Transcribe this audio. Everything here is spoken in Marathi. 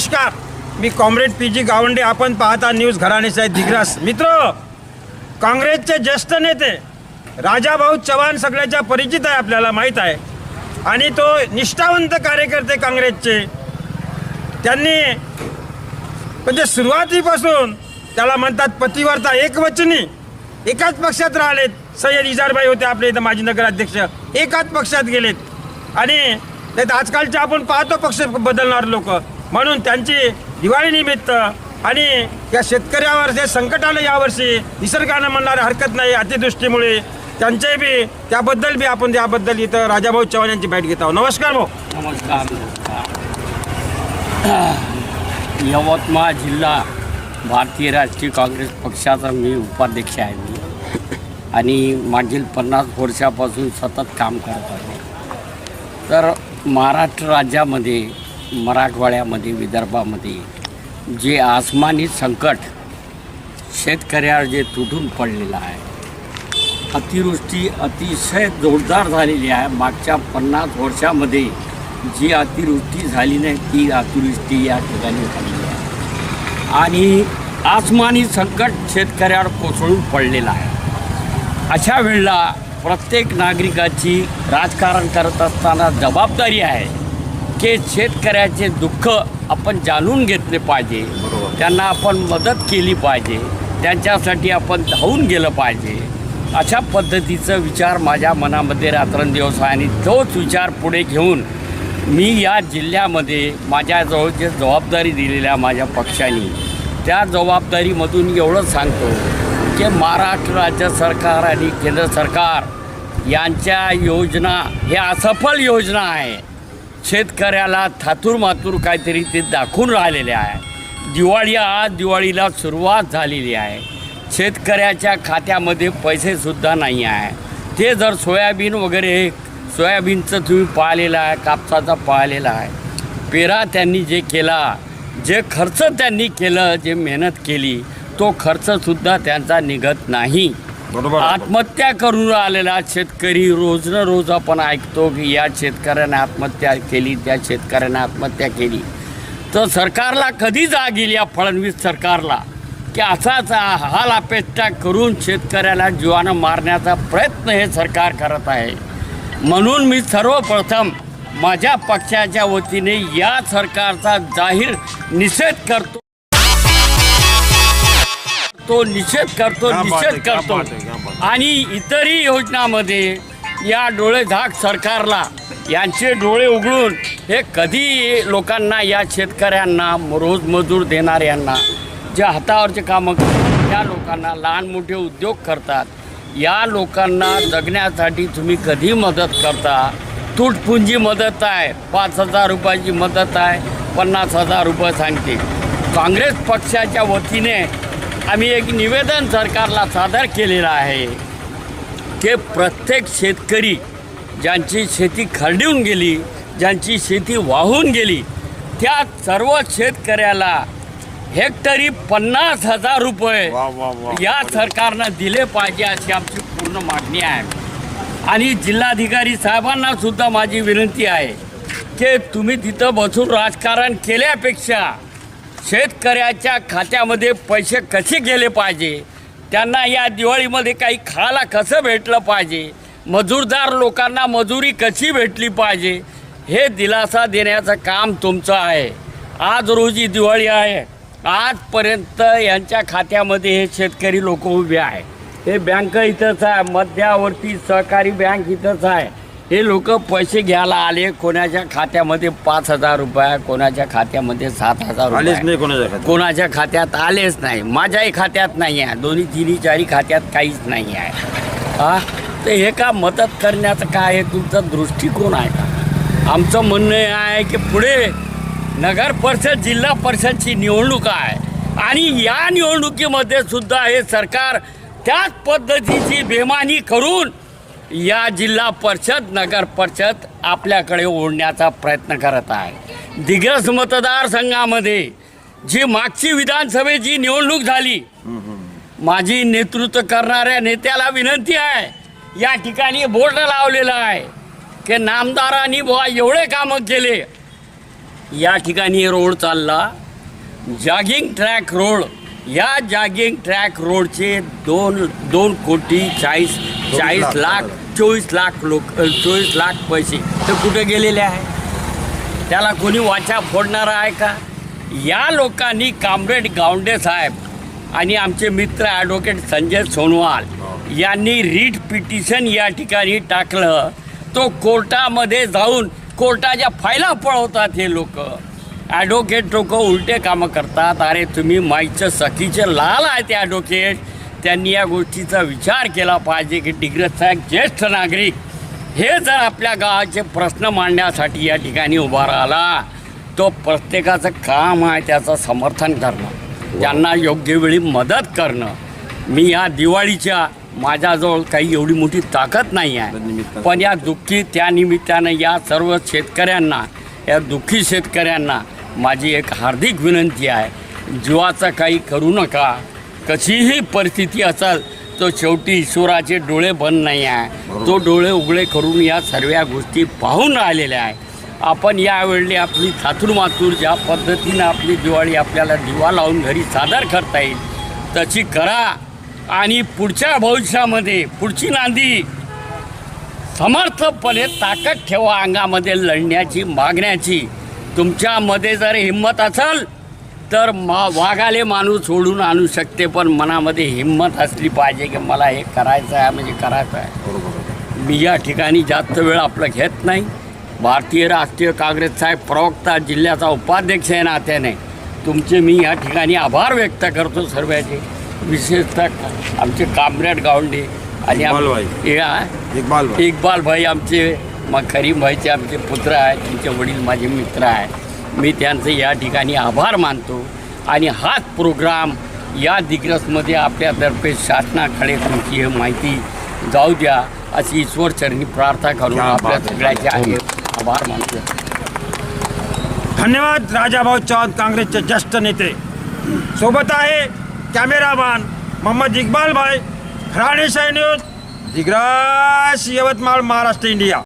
नमस्कार. मी कॉम्रेड पी जी गावंडे. आपण पाहता न्यूज घराणेचे दिग्रास. मित्र काँग्रेसचे ज्येष्ठ नेते राजाभाऊ चव्हाण सगळ्याच्या परिचित आहे आपल्याला माहीत आहे. आणि तो निष्ठावंत कार्यकर्ते काँग्रेसचे. त्यांनी म्हणजे सुरुवातीपासून त्याला म्हणतात पतिवर्ता एकवचनी. एकाच पक्षात राहिलेत. सय्यद इजारबाई होते आपले इथं माजी नगराध्यक्ष. एकाच पक्षात गेलेत. आणि त्यात आजकालचे आपण पाहतो पक्ष बदलणार लोक. म्हणून त्यांची दिवाळीनिमित्त आणि या शेतकऱ्यावर जे संकट आलं यावर्षी निसर्गानं म्हणणारी हरकत नाही अतिदृष्टीमुळे त्यांचे बी त्याबद्दल बी आपण त्याबद्दल इथं राजाभाऊ चव्हाण यांची भेट घेत आहोत. नमस्कार भाऊ. नमस्कार. यवतमाळ जिल्हा भारतीय राष्ट्रीय काँग्रेस पक्षाचा मी उपाध्यक्ष आहे मी. आणि मागील पन्नास वर्षापासून सतत काम करत आहे. तर महाराष्ट्र राज्यामध्ये मराठवाड्यामध्ये विदर्भामध्ये जे आसमानी संकट शेतकऱ्यावर जे तुटून पडलेलं आहे. अतिवृष्टी अतिशय जोरदार झालेली आहे. मागच्या पन्नास वर्षामध्ये जी अतिवृष्टी झाली नाही ती अतिवृष्टी या ठिकाणी झालेली आहे आणि आसमानी संकट शेतकऱ्यावर कोसळून पडलेलं आहे. अशा वेळेला प्रत्येक नागरिकाची राजकारण करत असताना जबाबदारी आहे. की शेतकऱ्याचे दुःख आपण जाणून घेतले पाहिजे. त्यांना आपण मदत केली पाहिजे. त्यांच्यासाठी आपण धावून गेलं पाहिजे. अशा पद्धतीचा विचार माझ्या मनामध्ये रात्रंदिवस आहे आणि तोच विचार पुढे घेऊन मी या जिल्ह्यामध्ये माझ्याजवळ जे जबाबदारी दिलेल्या माझ्या पक्षाने त्या जबाबदारीमधून एवढं सांगतो की महाराष्ट्र राज्य सरकार आणि केंद्र सरकार यांच्या योजना हे असफल योजना आहे. शेतकऱ्याला थातूर मातूर काहीतरी ते दाखवून राहिलेले आहे. दिवाळी आज दिवाळीला सुरुवात झालेली आहे. शेतकऱ्याच्या खात्यामध्ये पैसेसुद्धा नाही आहे. ते जर सोयाबीन वगैरे सोयाबीनचं तुम्ही पाहिलेलं आहे कापसाचा पाहिलेला आहे. पेरा त्यांनी जे केला जे खर्च त्यांनी केलं जे मेहनत केली तो खर्चसुद्धा त्यांचा निघत नाही. बरोबर. आत्महत्या करून आलेला शेतकरी रोज न रोज आपण ऐकतो की या शेतकऱ्याने आत्महत्या केली त्या शेतकऱ्याने आत्महत्या केली. तर सरकारला कधी जाग येईल या फडणवीस सरकारला? की असाच हाल अपेक्षा करून शेतकऱ्याला जीवानं मारण्याचा प्रयत्न हे सरकार करत आहे. म्हणून मी सर्वप्रथम माझ्या पक्षाच्या वतीने या सरकारचा जाहीर निषेध करतो. तो निषेध करतो क्या बात निषेध आहे, क्या करतो. बात आहे, क्या बात आणि इतरही योजनामध्ये या डोळे झाक सरकारला यांचे डोळे उघडून हे कधी लोकांना या शेतकऱ्यांना रोज मजूर देणाऱ्यांना जे हातावरचे कामं करतात त्या लोकांना लहान मोठे उद्योग करतात या लोकांना जगण्यासाठी तुम्ही कधी मदत करता? तुटपुंजी मदत आहे पाच हजार रुपयाची मदत आहे पन्नास हजार रुपये सांगते काँग्रेस पक्षाच्या वतीने आम्ही एक निवेदन सरकारला सादर केलेलं आहे की प्रत्येक शेतकरी ज्यांची शेती खरडून गेली ज्यांची शेती वाहून गेली त्या सर्व शेतकऱ्याला हेक्टरी पन्नास हजार रुपये या सरकारनं दिले पाहिजे अशी आमची पूर्ण मागणी आहे. आणि जिल्हाधिकारी साहेबांना सुद्धा माझी विनंती आहे की तुम्ही तिथं बसून राजकारण केल्यापेक्षा शेतकऱ्याच्या खात्यामध्ये पैसे कसे गेले पाहिजे? त्यांना या दिवाळीमध्ये काही खायला कसं भेटलं पाहिजे? मजूरदार लोकांना मजुरी कशी भेटली पाहिजे? हे दिलासा देण्याचं काम तुमचं आहे. आज रोजी दिवाळी आहे. आजपर्यंत यांच्या खात्यामध्ये हे शेतकरी लोक उभे आहे हे बँक इथंच आहे. मध्यावर्ती सहकारी बँक इथंच आहे. हे लोक पैसे घ्यायला आले कोणाच्या खात्यामध्ये पाच हजार रुपये कोणाच्या खात्यामध्ये सात हजार आलेच रुपये नाही कोणाच्या खात्यात. कोणाच्या खात्यात आलेच नाही. माझ्याही खात्यात नाही आहे दोन्ही तिन्ही चारी खात्यात काहीच नाही आहे हा तर हे का मदत करण्याचं काय आहे? तुमचा दृष्टिकोन आहे का? आमचं म्हणणं हे आहे की पुढे नगर परिषद जिल्हा परिषदची निवडणूक आहे. आणि या निवडणुकीमध्ये सुद्धा हे सरकार त्याच पद्धतीची बेमानी करून या जिल्हा परिषद नगर परिषद आपल्याकडे ओढण्याचा प्रयत्न करत आहे. दिग्रस मतदारसंघामध्ये जी मागची विधानसभेची निवडणूक झाली माझी नेतृत्व करणाऱ्या नेत्याला विनंती आहे या ठिकाणी बोर्ड लावलेला आहे की नामदारांनी बुवा एवढे कामं केले. या ठिकाणी रोड चालला. जॉगिंग ट्रॅक रोड या जॉगिंग ट्रॅक रोडचे दोन दोन कोटी चाळीस चाळीस लाख. चोवीस लाख लोक चोवीस लाख पैसे. ते कुठे गेलेले आहे? त्याला कोणी वाचा फोडणारा आहे का? या लोकांनी कामरेड गावंडे साहेब आणि आमचे मित्र ॲडव्होकेट संजय सोनवाल यांनी रीट पिटिशन या ठिकाणी टाकलं. तो कोर्टामध्ये जाऊन कोर्टाच्या फायला पळवतात हे लोक. ॲडव्होकेट लोक उलटे कामं करतात. अरे तुम्ही माईचं सखीचे लाल आहेत ॲडव्होकेट त्यांनी या गोष्टीचा विचार केला पाहिजे की डिग्रज साहेब ज्येष्ठ नागरिक हे जर आपल्या गावाचे प्रश्न मांडण्यासाठी या ठिकाणी उभा राहिला तो प्रत्येकाचं काम आहे त्याचं समर्थन करणं. त्यांना योग्य वेळी मदत करणं. मी या दिवाळीच्या माझ्याजवळ काही एवढी मोठी ताकद नाही आहे. पण या दुःखी त्या निमित्तानं या सर्व शेतकऱ्यांना या दुःखी शेतकऱ्यांना माझी एक हार्दिक विनंती आहे. जीवाचं काही करू नका. कशीही परिस्थिती असेल तो शेवटी ईश्वराचे डोळे बंद नाही आहे. तो डोळे उघडे करून या सर्व गोष्टी पाहून राहिलेल्या आहे. आपण यावेळी आपली थातूर मातूर ज्या पद्धतीनं आपली दिवाळी आपल्याला दिवा लावून घरी सादर करता येईल तशी करा. आणि पुढच्या भविष्यामध्ये पुढची नांदी समर्थपणे ताकद ठेवा अंगामध्ये लढण्याची मागण्याची. तुमच्यामध्ये जर हिंमत असेल तर मा वाघाले माणूस सोडून आणू शकते पण मनामध्ये हिंमत असली पाहिजे की मला हे करायचं आहे म्हणजे करायचं आहे. मी या ठिकाणी जास्त वेळ आपलं घेत नाही. भारतीय राष्ट्रीय काँग्रेस साहेब प्रवक्ता जिल्ह्याचा उपाध्यक्ष आहे नात्याने. तुमचे मी या ठिकाणी आभार व्यक्त करतो सर्वांचे. विशेषतः आमचे कामरेड गावंडे आणि इक्बाल भाई. आमचे मग करीम भाईचे आमचे पुत्र आहेत त्यांचे वडील माझे मित्र आहेत. मी त्यांचे या ठिकाणी आभार मानतो. आणि हाच प्रोग्राम या दिग्रसमध्ये आपल्यातर्फे शासनाकडे तुमची ही माहिती जाऊ द्या अशी ईश्वरचरणी प्रार्थना करून आपल्या. सगळ्याचे आहे आभार मानतो. धन्यवाद राजाभाऊ चव्हाण काँग्रेसचे ज्येष्ठ नेते. सोबत आहे कॅमेरामॅन मोहम्मद इक्बाल भाई राणेशाही न्यूज दिग्रास यवतमाळ महाराष्ट्र इंडिया.